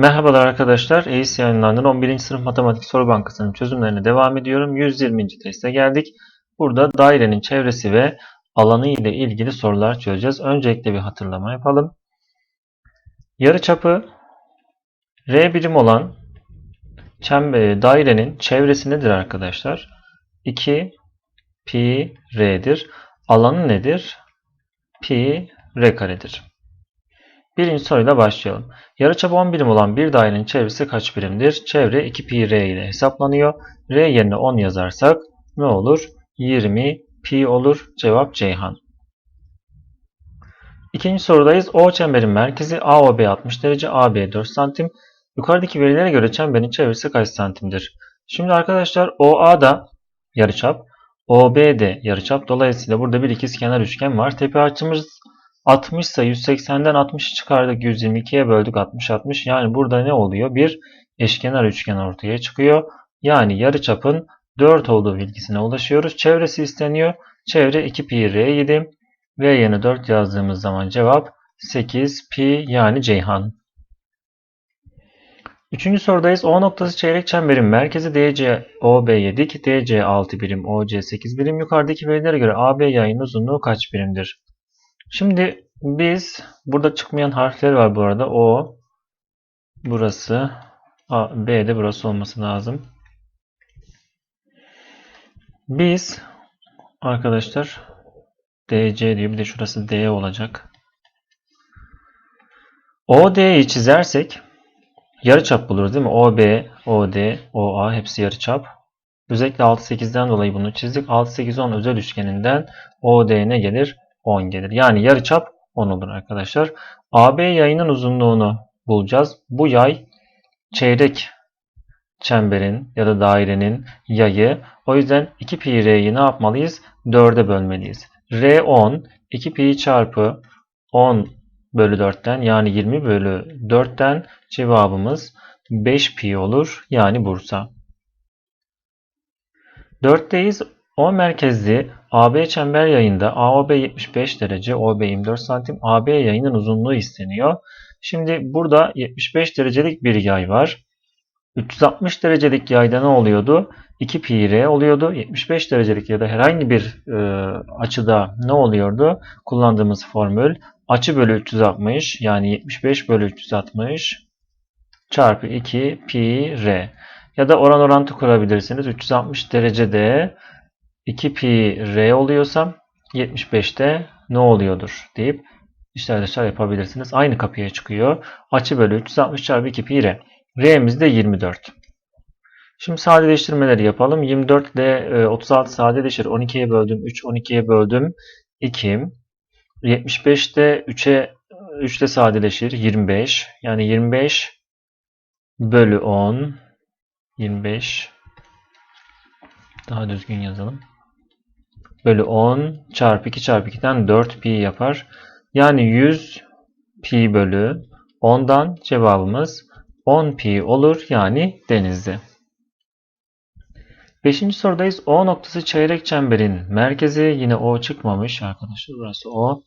Merhabalar arkadaşlar. EİS yayınlarından 11. sınıf matematik soru bankasının çözümlerine devam ediyorum. 120. teste geldik. Burada dairenin çevresi ve alanı ile ilgili sorular çözeceğiz. Öncelikle bir hatırlama yapalım. Yarıçapı R birim olan çember, dairenin çevresi nedir arkadaşlar? 2 pi r'dir. Alanı nedir? Pi r karedir. Birinci soruyla başlayalım. Yarıçapı 10 birim olan bir dairenin çevresi kaç birimdir? Çevre 2 pi r ile hesaplanıyor. R yerine 10 yazarsak ne olur? 20 pi olur. Cevap Ceyhan. İkinci sorudayız. O çemberin merkezi AOB 60 derece, AB 4 santim. Yukarıdaki verilere göre çemberin çevresi kaç santimdir? Şimdi arkadaşlar OA da yarıçap, OB de yarıçap. Dolayısıyla burada bir ikizkenar üçgen var. Tepe açımız 60 ise 180'den 60'ı çıkardık 122'ye böldük 60 60. Yani burada ne oluyor? Bir eşkenar üçgen ortaya çıkıyor. Yani yarıçapın 4 olduğu bilgisine ulaşıyoruz. Çevresi isteniyor. Çevre 2 pi r 7. V yerine 4 yazdığımız zaman cevap 8 pi yani Ceyhan. Üçüncü sorudayız. O noktası çeyrek çemberin merkezi DC OB 7, DC 6 birim, OC 8 birim. Yukarıdaki verilere göre AB yayın uzunluğu kaç birimdir? Şimdi biz burada çıkmayan harfler var bu arada. O burası A, B de burası olması lazım. Biz arkadaşlar DC diyor. Bir de şurası D olacak. OD'yi çizersek yarıçap buluruz değil mi? OB, OD, OA hepsi yarıçap. Özellikle 6-8'den dolayı bunu çizdik. 6-8-10 özel üçgeninden OD ne gelir? 10 gelir. Yani yarıçap 10 olur arkadaşlar. AB yayının uzunluğunu bulacağız. Bu yay çeyrek çemberin ya da dairenin yayı. O yüzden 2 pi r'yi ne yapmalıyız? 4'e bölmeliyiz. R 10, 2 pi çarpı 10 bölü 4'ten yani 20 bölü 4'ten cevabımız 5 pi olur. Yani Bursa. 4'teyiz. O merkezli AB çember yayında AOB 75 derece, OB 24 santim, AB yayının uzunluğu isteniyor. Şimdi burada 75 derecelik bir yay var. 360 derecelik yayda ne oluyordu? 2 pi r oluyordu. 75 derecelik ya da herhangi bir e, açıda ne oluyordu? Kullandığımız formül açı bölü 360 yani 75 bölü 360 çarpı 2 pi r. Ya da oran orantı kurabilirsiniz. 360 derecede 2 pi r oluyorsa 75'te ne oluyordur deyip işler dışarı yapabilirsiniz. Aynı kapıya çıkıyor. Açı bölü 360 çarpı 2 pi r. R'miz de 24. Şimdi sadeleştirmeleri yapalım. 24 ile 36 sadeleşir. 12'ye böldüm 3, 12'ye böldüm 2. 75 de 3'e 3 ile sadeleşir. 25. Yani 25 bölü 10. 25 daha düzgün yazalım. Bölü 10 çarpı 2 çarpı 2'den 4 pi yapar. Yani 100 pi bölü 10'dan cevabımız 10 pi olur. Yani denizde. Beşinci sorudayız. O noktası çeyrek çemberin merkezi. Yine O çıkmamış arkadaşlar. Burası O.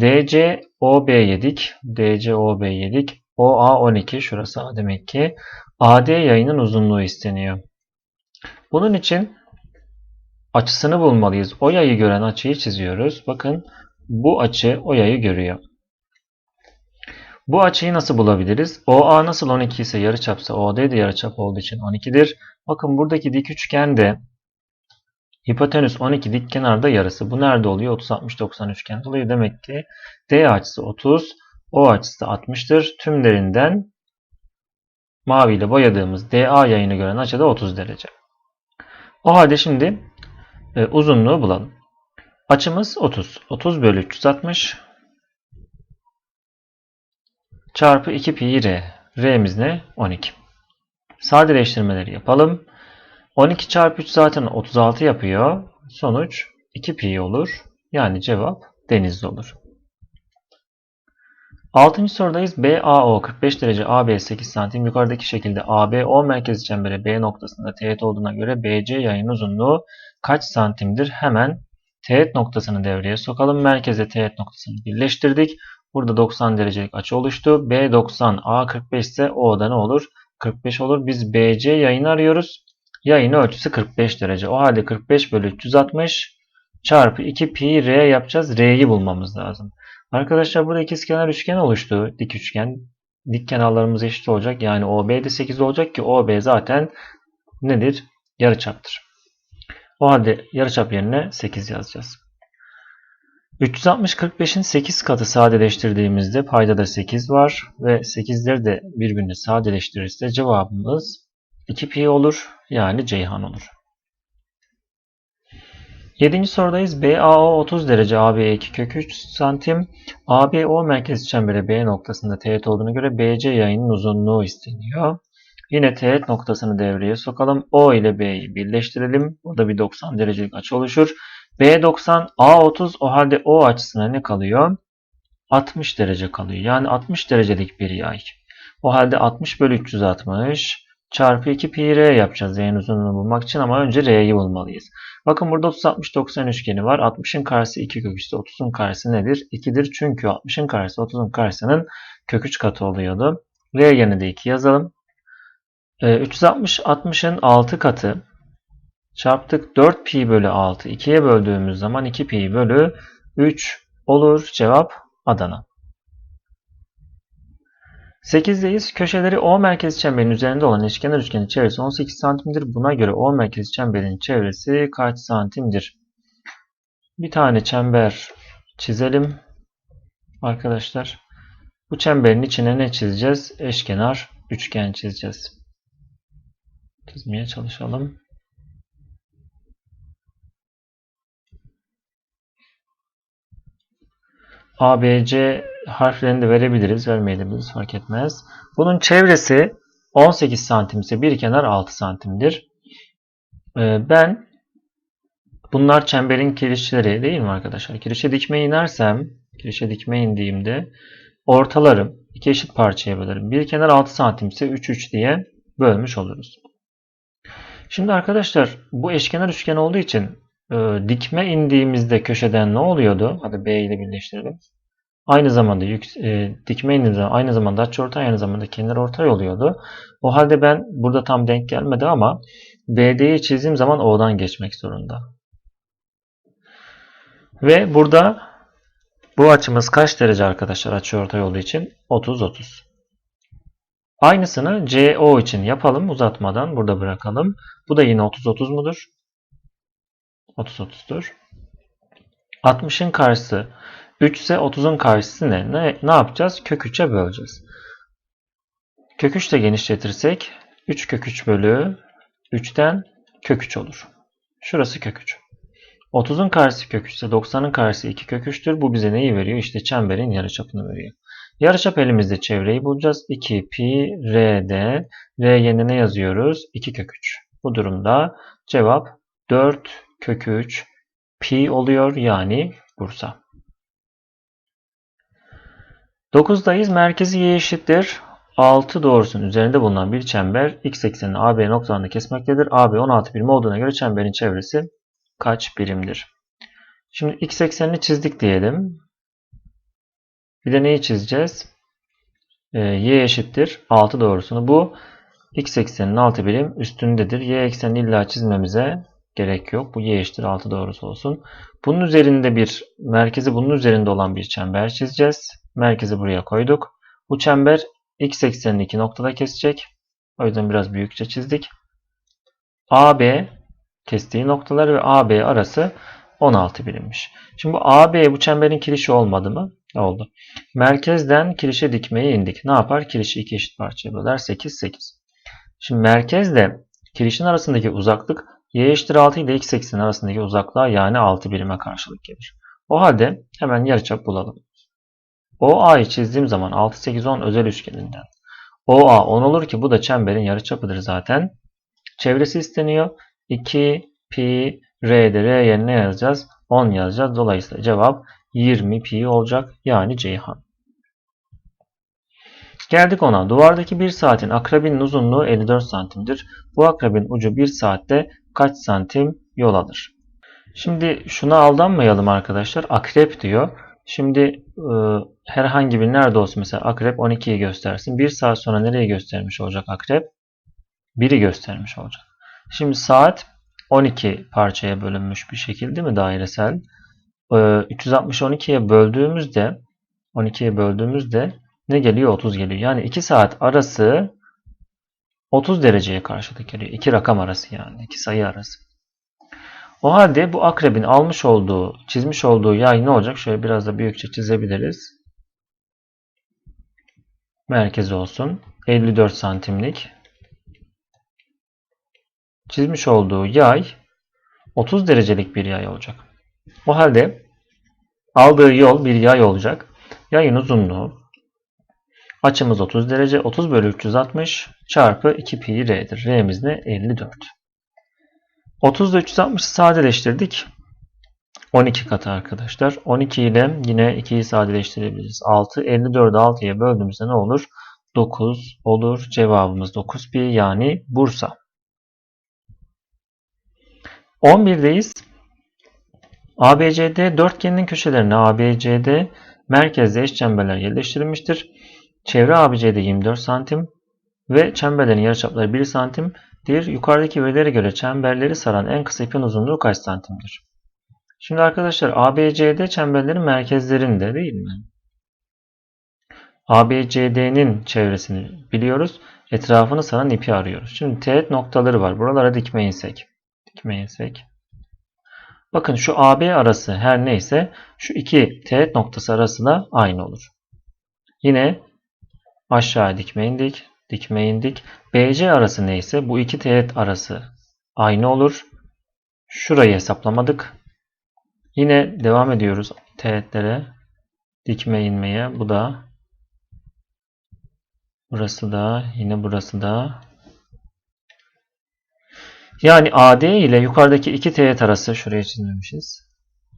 DC OB yedik. DC OB yedik. OA 12. Şurası A demek ki. AD yayının uzunluğu isteniyor. Bunun için açısını bulmalıyız. O yayı gören açıyı çiziyoruz. Bakın bu açı o yayı görüyor. Bu açıyı nasıl bulabiliriz? OA nasıl 12 ise yarıçapsa OD de yarıçap olduğu için 12'dir. Bakın buradaki dik üçgende hipotenüs 12 dik kenarda yarısı. Bu nerede oluyor? 30 60 90 üçgen oluyor. Demek ki D açısı 30, O açısı 60'tır. Tümlerinden maviyle boyadığımız DA yayını gören açı da 30 derece. O halde şimdi uzunluğu bulalım. Açımız 30. 30 bölü 360 çarpı 2 pi r. R'miz ne? 12. Sadeleştirmeleri yapalım. 12 çarpı 3 zaten 36 yapıyor. Sonuç 2 pi olur. Yani cevap denizli olur. 6. sorudayız. BAO 45 derece, AB 8 santim. Yukarıdaki şekilde AB O merkezi çembere B noktasında teğet olduğuna göre BC yayın uzunluğu kaç santimdir? Hemen teğet noktasını devreye sokalım. Merkeze teğet noktasını birleştirdik. Burada 90 derecelik açı oluştu. B 90, A 45 ise O da ne olur? 45 olur. Biz BC yayını arıyoruz. Yayın ölçüsü 45 derece. O halde 45 bölü 360 çarpı 2 pi r yapacağız. R'yi bulmamız lazım. Arkadaşlar burada ikizkenar üçgen oluştu. Dik üçgen. Dik kenarlarımız eşit olacak. Yani OB de 8 olacak ki OB zaten nedir? Yarıçaptır. O halde yarıçap yerine 8 yazacağız. 360 45'in 8 katı sadeleştirdiğimizde payda da 8 var ve 8'leri de birbirini sadeleştirirse cevabımız 2 pi olur yani Ceyhan olur. 7. sorudayız. BAO 30 derece, AB 2 kök 3 santim. ABO merkez çembere B noktasında teğet olduğuna göre BC yayının uzunluğu isteniyor. Yine teğet noktasını devreye sokalım. O ile B'yi birleştirelim. Burada bir 90 derecelik açı oluşur. B 90, A 30 o halde O açısına ne kalıyor? 60 derece kalıyor. Yani 60 derecelik bir yay. O halde 60 bölü 360 çarpı 2 pi r yapacağız yayın uzunluğunu bulmak için ama önce r'yi bulmalıyız. Bakın burada 30 60 90 üçgeni var. 60'ın karşısı 2 kök 3'te 30'un karşısı nedir? 2'dir. Çünkü 60'ın karşısı 30'un karşısının kök 3 katı oluyordu. R yerine de 2 yazalım. 360 60'ın 6 katı çarptık 4 pi bölü 6. 2'ye böldüğümüz zaman 2 pi bölü 3 olur. Cevap Adana. 8'deyiz. Köşeleri O merkezi çemberin üzerinde olan eşkenar üçgenin çevresi 18 santimdir. Buna göre O merkezi çemberin çevresi kaç santimdir? Bir tane çember çizelim. Arkadaşlar. Bu çemberin içine ne çizeceğiz? Eşkenar üçgen çizeceğiz. Çizmeye çalışalım. ABC harflerini de verebiliriz, vermeyebiliriz fark etmez. Bunun çevresi 18 santim ise bir kenar 6 santimdir. Ee, ben bunlar çemberin kirişleri değil mi arkadaşlar? Kirişe dikme inersem, kirişe dikme indiğimde ortalarım iki eşit parçaya bölerim. Bir kenar 6 santim ise 3 3 diye bölmüş oluruz. Şimdi arkadaşlar bu eşkenar üçgen olduğu için e, dikme indiğimizde köşeden ne oluyordu? Hadi B ile birleştirelim. Aynı zamanda yük, e, dikme indiğimizde aynı zamanda açıortay aynı zamanda kenar ortay oluyordu. O halde ben burada tam denk gelmedi ama BD'yi çizdiğim zaman O'dan geçmek zorunda. Ve burada bu açımız kaç derece arkadaşlar açıortay olduğu için? 30 30. Aynısını CO için yapalım uzatmadan burada bırakalım. Bu da yine 30 30 mudur? 30 30'dur. 60'ın karşısı 3 ise 30'un karşısı ne? ne? Ne yapacağız? Kök 3'e böleceğiz. Kök 3 de genişletirsek 3 kök 3 bölü 3'ten kök 3 olur. Şurası kök 3. 30'un karşısı kök 3 ise 90'ın karşısı 2 kök 3'tür. Bu bize neyi veriyor? İşte çemberin yarıçapını veriyor. Yarıçap elimizde çevreyi bulacağız. 2 pi r'de r yerine ne yazıyoruz? 2 kök 3. Bu durumda cevap 4 kök 3 pi oluyor yani Bursa. 9'dayız. Merkezi y eşittir. 6 doğrusunun üzerinde bulunan bir çember x eksenini AB noktalarını kesmektedir. AB 16 birim olduğuna göre çemberin çevresi kaç birimdir? Şimdi x eksenini çizdik diyelim. Bir de neyi çizeceğiz? Ee, y eşittir 6 doğrusunu. Bu x ekseninin 6 birim üstündedir. Y eksenini illa çizmemize gerek yok. Bu y eşittir 6 doğrusu olsun. Bunun üzerinde bir merkezi bunun üzerinde olan bir çember çizeceğiz. Merkezi buraya koyduk. Bu çember x eksenini iki noktada kesecek. O yüzden biraz büyükçe çizdik. AB kestiği noktalar ve AB arası 16 birimmiş. Şimdi bu AB bu çemberin kirişi olmadı mı? Oldu. Merkezden kirişe dikmeye indik. Ne yapar? Kirişi iki eşit parçaya böler. 8, 8. Şimdi merkezle kirişin arasındaki uzaklık y eşittir 6 ile x ekseni arasındaki uzaklığa yani 6 birime karşılık gelir. O halde hemen yarıçap bulalım. OA'yı çizdiğim zaman 6, 8, 10 özel üçgeninden. OA 10 olur ki bu da çemberin yarıçapıdır zaten. Çevresi isteniyor. 2 pi r'de r yerine yazacağız? 10 yazacağız. Dolayısıyla cevap 20 pi olacak. Yani Ceyhan. Geldik ona. Duvardaki bir saatin akrabinin uzunluğu 54 santimdir. Bu akrabin ucu bir saatte kaç santim yol alır? Şimdi şuna aldanmayalım arkadaşlar. Akrep diyor. Şimdi e, herhangi bir nerede olsun mesela akrep 12'yi göstersin. Bir saat sonra nereye göstermiş olacak akrep? 1'i göstermiş olacak. Şimdi saat 12 parçaya bölünmüş bir şekilde mi dairesel? E, 360 12'ye böldüğümüzde 12'ye böldüğümüzde ne geliyor? 30 geliyor. Yani 2 saat arası 30 dereceye karşılık geliyor. İki rakam arası yani. iki sayı arası. O halde bu akrebin almış olduğu, çizmiş olduğu yay ne olacak? Şöyle biraz da büyükçe çizebiliriz. Merkezi olsun. 54 santimlik. Çizmiş olduğu yay 30 derecelik bir yay olacak. O halde aldığı yol bir yay olacak. Yayın uzunluğu açımız 30 derece. 30 bölü 360 çarpı 2 pi r'dir. R'miz ne? 54. 30 ile 360'ı sadeleştirdik. 12 katı arkadaşlar. 12 ile yine 2'yi sadeleştirebiliriz. 6. 54'ü 6'ya böldüğümüzde ne olur? 9 olur. Cevabımız 9 pi yani Bursa. 11'deyiz. ABCD dörtgeninin köşelerine ABCD merkezde eşçemberler yerleştirilmiştir. Çevre ABCD 24 santim ve çemberlerin yarıçapları 1 santimdir. Yukarıdaki verilere göre çemberleri saran en kısa ipin uzunluğu kaç santimdir? Şimdi arkadaşlar ABCD çemberlerin merkezlerinde değil mi? ABCD'nin çevresini biliyoruz. Etrafını saran ipi arıyoruz. Şimdi teğet noktaları var. Buralara dikme insek. Dikme insek. Bakın şu AB arası her neyse şu iki teğet noktası arası da aynı olur. Yine aşağı dikme indik, dikme indik. BC arası neyse bu iki teğet arası aynı olur. Şurayı hesaplamadık. Yine devam ediyoruz teğetlere. Dikme inmeye. Bu da burası da yine burası da yani AD ile yukarıdaki iki teğet arası şuraya çizmemişiz.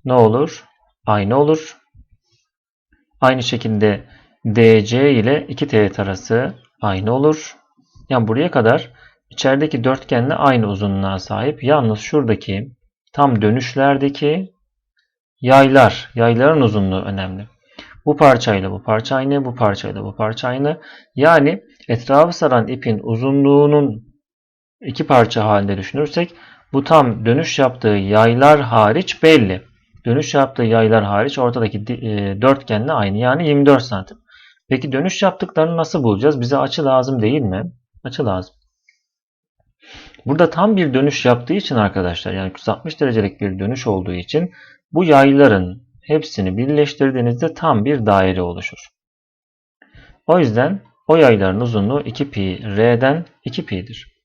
Ne olur? Aynı olur. Aynı şekilde DC ile iki teğet arası aynı olur. Yani buraya kadar içerideki dörtgenle aynı uzunluğa sahip. Yalnız şuradaki tam dönüşlerdeki yaylar, yayların uzunluğu önemli. Bu parçayla bu parça aynı, bu parçayla bu parça aynı. Yani etrafı saran ipin uzunluğunun iki parça halinde düşünürsek bu tam dönüş yaptığı yaylar hariç belli. Dönüş yaptığı yaylar hariç ortadaki e, dörtgenle aynı yani 24 santim. Peki dönüş yaptıklarını nasıl bulacağız? Bize açı lazım değil mi? Açı lazım. Burada tam bir dönüş yaptığı için arkadaşlar yani 360 derecelik bir dönüş olduğu için bu yayların hepsini birleştirdiğinizde tam bir daire oluşur. O yüzden o yayların uzunluğu 2 pi r'den 2 pi'dir.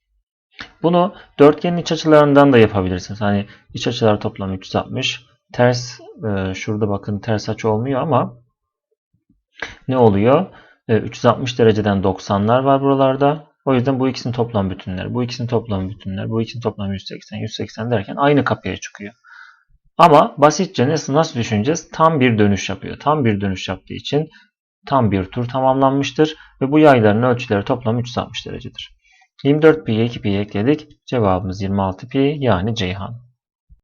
Bunu dörtgenin iç açılarından da yapabilirsiniz. Hani iç açılar toplamı 360. Ters e, şurada bakın ters açı olmuyor ama ne oluyor? E, 360 dereceden 90'lar var buralarda. O yüzden bu ikisinin toplam bütünler, bu ikisinin toplam bütünler, bu ikisinin toplam 180, 180 derken aynı kapıya çıkıyor. Ama basitçe nasıl, nasıl düşüneceğiz? Tam bir dönüş yapıyor. Tam bir dönüş yaptığı için tam bir tur tamamlanmıştır ve bu yayların ölçüleri toplam 360 derecedir. 24 pi 2 pi ekledik. Cevabımız 26 pi yani Ceyhan.